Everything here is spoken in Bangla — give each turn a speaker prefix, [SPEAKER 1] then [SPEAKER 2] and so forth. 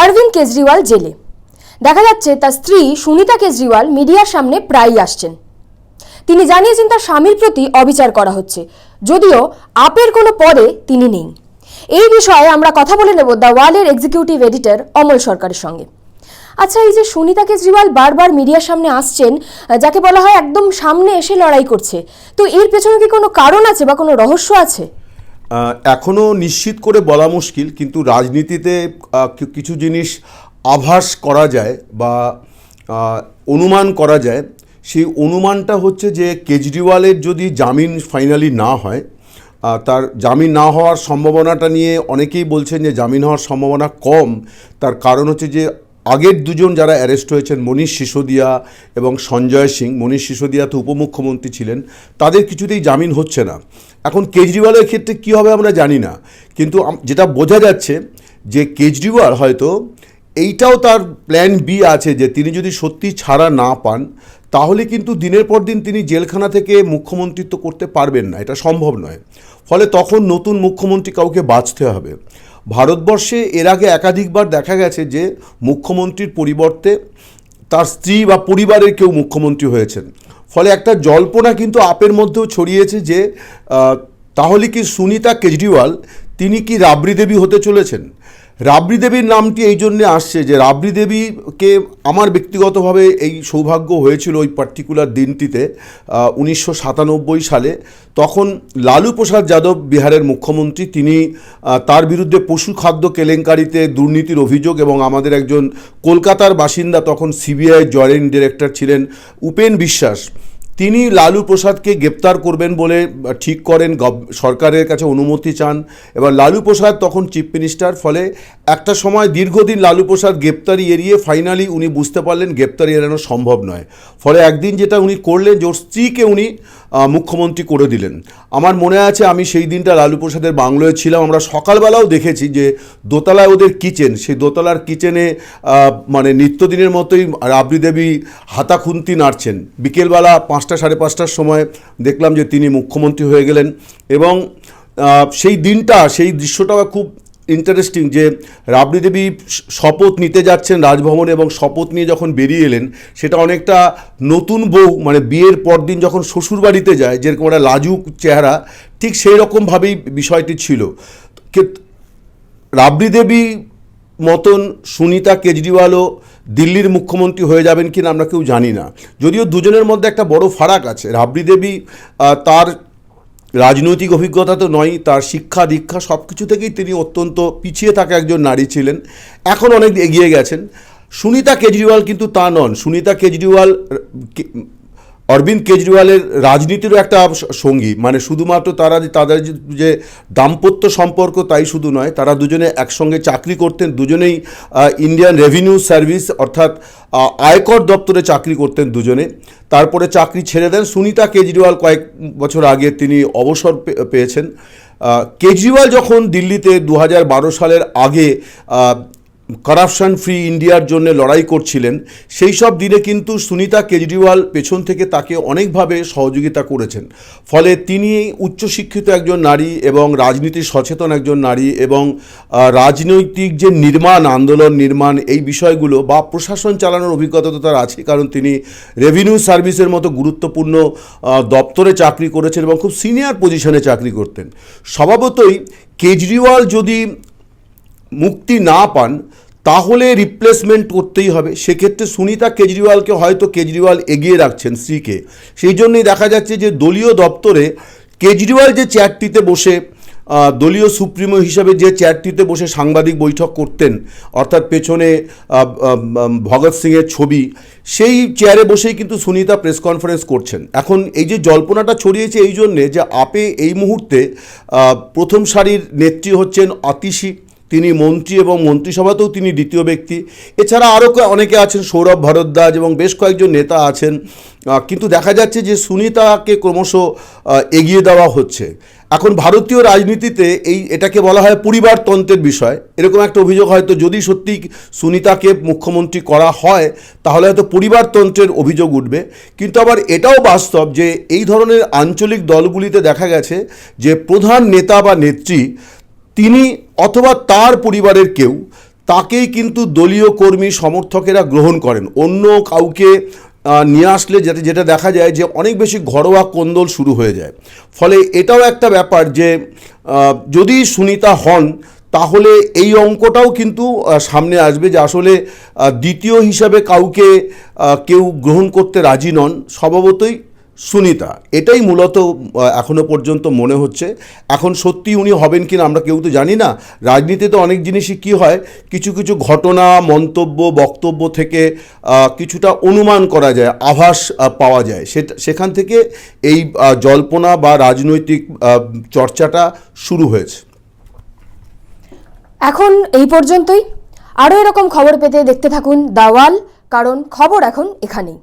[SPEAKER 1] অরবিন্দ কেজরিওয়াল জেলে। দেখা যাচ্ছে তার স্ত্রী সুনিতা কেজরিওয়াল মিডিয়ার সামনে প্রায়ই আসছেন। তিনি জানিয়েছেন তার স্বামীর প্রতি অবিচার করা হচ্ছে। যদিও আপের কোনো পদে তিনি নেই। এই বিষয়ে আমরা কথা বলে নেব দ্য ওয়ালের এক্সিকিউটিভ এডিটর অমল সরকারের সঙ্গে। আচ্ছা এই যে সুনিতা কেজরিওয়াল বারবার মিডিয়ার সামনে আসছেন, যাকে বলা হয় একদম সামনে এসে লড়াই করছে, তো এর পেছনে কি কোনো কারণ আছে বা কোনো রহস্য আছে?
[SPEAKER 2] আহ, এখনও নিশ্চিত করে বলা মুশকিল কিন্তু রাজনীতিতে কিছু জিনিস আভাস করা যায় বা অনুমান করা যায় সেই অনুমানটা হচ্ছে যে কেজরিওয়ালের যদি জামিন ফাইনালি না হয় তার জামিন না হওয়ার সম্ভাবনাটা নিয়ে অনেকেই বলছেন যে জামিন হওয়ার সম্ভাবনা কম তার কারণ হচ্ছে যে আগের দুজন যারা অ্যারেস্ট হয়েছেন, মনীষ সিসোদিয়া এবং সঞ্জয় সিং, মনীষ সিসোদিয়া তো উপমুখ্যমন্ত্রী ছিলেন, তাদের কিছুতেই জামিন হচ্ছে না। এখন কেজরিওয়ালের ক্ষেত্রে কী হবে আমরা জানি না, কিন্তু যেটা বোঝা যাচ্ছে যে কেজরিওয়াল হয়তো এইটাও তার প্ল্যান বি আছে যে তিনি যদি সত্যি ছাড়া না পান, তাহলে কিন্তু দিনের পর দিন তিনি জেলখানা থেকে মুখ্যমন্ত্রিত্ব করতে পারবেন না, এটা সম্ভব নয়। ফলে তখন নতুন মুখ্যমন্ত্রী কাউকে বাঁচতে হবে। ভারতবর্ষে এর আগে একাধিকবার দেখা গেছে যে মুখ্যমন্ত্রীর পরিবর্তে তার স্ত্রী বা পরিবারের কেউ মুখ্যমন্ত্রী হয়েছেন। ফলে একটা জল্পনা কিন্তু আপের মধ্যেও ছড়িয়েছে যে তাহলে কি সুনিতা কেজরিওয়াল, তিনি কি রাবড়ি দেবী হতে চলেছেন? রাবড়ি দেবীর নামটি এই জন্যে আসছে যে, রাবড়ি দেবীকে আমার ব্যক্তিগতভাবে এই সৌভাগ্য হয়েছিল ওই পার্টিকুলার দিনটিতে উনিশশো সাতানব্বই সালে। তখন লালু প্রসাদ যাদব বিহারের মুখ্যমন্ত্রী, তিনি তার বিরুদ্ধে পশু খাদ্য কেলেঙ্কারিতে দুর্নীতির অভিযোগ এবং আমাদের একজন কলকাতার বাসিন্দা, তখন সিবিআই জয়েন্ট ডিরেক্টর ছিলেন উপেন বিশ্বাস। তিনি লালু প্রসাদকে গ্রেপ্তার করবেন বলে ঠিক করেন সরকারের কাছে অনুমতি চান। এবার লালু প্রসাদ তখন চিফ মিনিস্টার, ফলে একটা সময় দীর্ঘদিন লালু প্রসাদ গ্রেপ্তারি এড়িয়ে ফাইনালি উনি বুঝতে পারলেন গ্রেপ্তারি এড়ানো সম্ভব নয়। ফলে একদিন যেটা উনি করলেন যে স্ত্রীকে উনি মুখ্যমন্ত্রী করে দিলেন। আমার মনে আছে আমি সেই দিনটা লালু প্রসাদের বাংলোয় ছিলাম। আমরা সকালবেলাও দেখেছি যে দোতলায় ওদের কিচেন, সেই দোতলার কিচেনে মানে নিত্যদিনের মতোই রাবড়ি দেবী হাতা খুন্তি নাড়ছেন। বিকেলবেলা পাঁচটা সাড়ে পাঁচটার সময় দেখলাম যে তিনি মুখ্যমন্ত্রী হয়ে গেলেন এবং সেই দিনটা, সেই দৃশ্যটা খুব ইন্টারেস্টিং যে রাবড়ি দেবী শপথ নিতে যাচ্ছেন রাজভবনে এবং শপথ নিয়ে যখন বেরিয়ে এলেন, সেটা অনেকটা নতুন বউ মানে বিয়ের পরদিন যখন শ্বশুর বাড়িতে যায়, যেরকম একটা লাজুক চেহারা, ঠিক সেই রকমভাবেই বিষয়টি ছিল। রাবড়ি দেবী মতন সুনিতা কেজরিওয়ালও দিল্লির মুখ্যমন্ত্রী হয়ে যাবেন কিনা আমরা কেউ জানি না। যদিও দুজনের মধ্যে একটা বড় ফারাক আছে। রাবড়ি দেবী তার রাজনৈতিক অভিজ্ঞতা তো নয়, তার শিক্ষা, দীক্ষা সব কিছু থেকেই তিনি অত্যন্ত পিছিয়ে থাকা একজন নারী ছিলেন। এখন অনেক এগিয়ে গেছেন। সুনিতা কেজরিওয়াল কিন্তু তা নন। সুনিতা কেজরিওয়াল অরবিন্দ কেজরিওয়ালের রাজনীতিরও একটা সঙ্গী। মানে শুধুমাত্র তারা তাদের যে- দাম্পত্য সম্পর্ক তাই শুধু নয়, তারা দুজনে একসঙ্গে চাকরি করতেন, দুজনেই ইন্ডিয়ান রেভিনিউ সার্ভিস অর্থাৎ আয়কর দপ্তরে চাকরি করতেন দুজনে। তারপরে চাকরি ছেড়ে দেন। সুনিতা কেজরিওয়াল কয়েক বছর আগে তিনি অবসর পেয়েছেন। কেজরিওয়াল যখন দিল্লিতে দু হাজার বারো সালের আগে করাপশন ফ্রি ইন্ডিয়ার জন্য লড়াই করছিলেন, সেই সব দিনে কিন্তু সুনিতা কেজরিওয়াল পেছন থেকে তাকে অনেকভাবে সহযোগিতা করেছেন। ফলে তিনি উচ্চশিক্ষিত একজন নারী এবং রাজনীতি সচেতন একজন নারী এবং রাজনৈতিক যে নির্মাণ, আন্দোলন নির্মাণ এই বিষয়গুলো বা প্রশাসন চালানোর অভিজ্ঞতা তো তার আছে কারণ তিনি রেভিনিউ সার্ভিসের মতো গুরুত্বপূর্ণ দপ্তরে চাকরি করেছেন এবং খুব সিনিয়র পজিশনে চাকরি করতেন। স্বভাবতই কেজরিওয়াল যদি মুক্তি না পান তাহলে রিপ্লেসমেন্ট করতেই হবে। সেক্ষেত্রে সুনিতা কেজরিওয়ালকে হয়তো কেজরিওয়াল এগিয়ে রাখছেন স্ত্রীকে। সেই জন্যই দেখা যাচ্ছে যে দলীয় দপ্তরে কেজরিওয়াল যে চেয়ারটিতে বসে দলীয় সুপ্রিমো হিসাবে যে চেয়ারটিতে বসে সাংবাদিক বৈঠক করতেন, অর্থাৎ পেছনে ভগৎ সিংয়ের ছবি, সেই চেয়ারে বসেই কিন্তু সুনিতা প্রেস কনফারেন্স করছেন। এখন এই যে জল্পনাটা ছড়িয়েছে এই জন্যে যে আপে এই মুহূর্তে প্রথম সারির নেত্রী হচ্ছেন অতিশী। তিনি মন্ত্রী এবং মন্ত্রিসভাতেও তিনি দ্বিতীয় ব্যক্তি। এছাড়া আরও অনেকে আছেন, সৌরভ ভরদ্বাজ এবং বেশ কয়েকজন নেতা আছেন। কিন্তু দেখা যাচ্ছে যে সুনিতাকে ক্রমশ এগিয়ে দেওয়া হচ্ছে। এখন ভারতীয় রাজনীতিতে এই এটাকে বলা হয় পরিবারতন্ত্রের বিষয়। এরকম একটা অভিযোগ হয়তো যদি সত্যি সুনিতাকে মুখ্যমন্ত্রী করা হয়, তাহলে হয়তো পরিবারতন্ত্রের অভিযোগ উঠবে। কিন্তু আবার এটাও বাস্তব যে এই ধরনের আঞ্চলিক দলগুলিতে দেখা গেছে যে প্রধান নেতা বা নেত্রী তিনি অথবা তার পরিবারের কেউ তাকেই কিন্তু দলীয় কর্মী সমর্থকেরা গ্রহণ করেন। অন্য কাউকে নিয়ে আসলে যেটা যেটা দেখা যায় যে অনেক বেশি ঘরোয়া কোন্দল শুরু হয়ে যায়। ফলে এটাও একটা ব্যাপার যে যদি সুনিতা হন, তাহলে এই অঙ্কটাও কিন্তু সামনে আসবে যে আসলে দ্বিতীয় হিসাবে কাউকে কেউ গ্রহণ করতে রাজি নন। স্বভাবতই সুনিতা। এটাই মূলত এখনও পর্যন্ত মনে হচ্ছে। এখন সত্যি উনি হবেন কিনা আমরা কেউ তো জানি না। রাজনীতিতে অনেক জিনিসই কি হয়, কিছু কিছু ঘটনা, মন্তব্য, বক্তব্য থেকে কিছুটা অনুমান করা যায়, আভাস পাওয়া যায়। সেটা, সেখান থেকে এই জল্পনা বা রাজনৈতিক চর্চাটা শুরু হয়েছে।
[SPEAKER 1] এখন এই পর্যন্তই। আরও এরকম খবর পেতে দেখতে থাকুন দাওয়াল, কারণ খবর এখন এখানেই।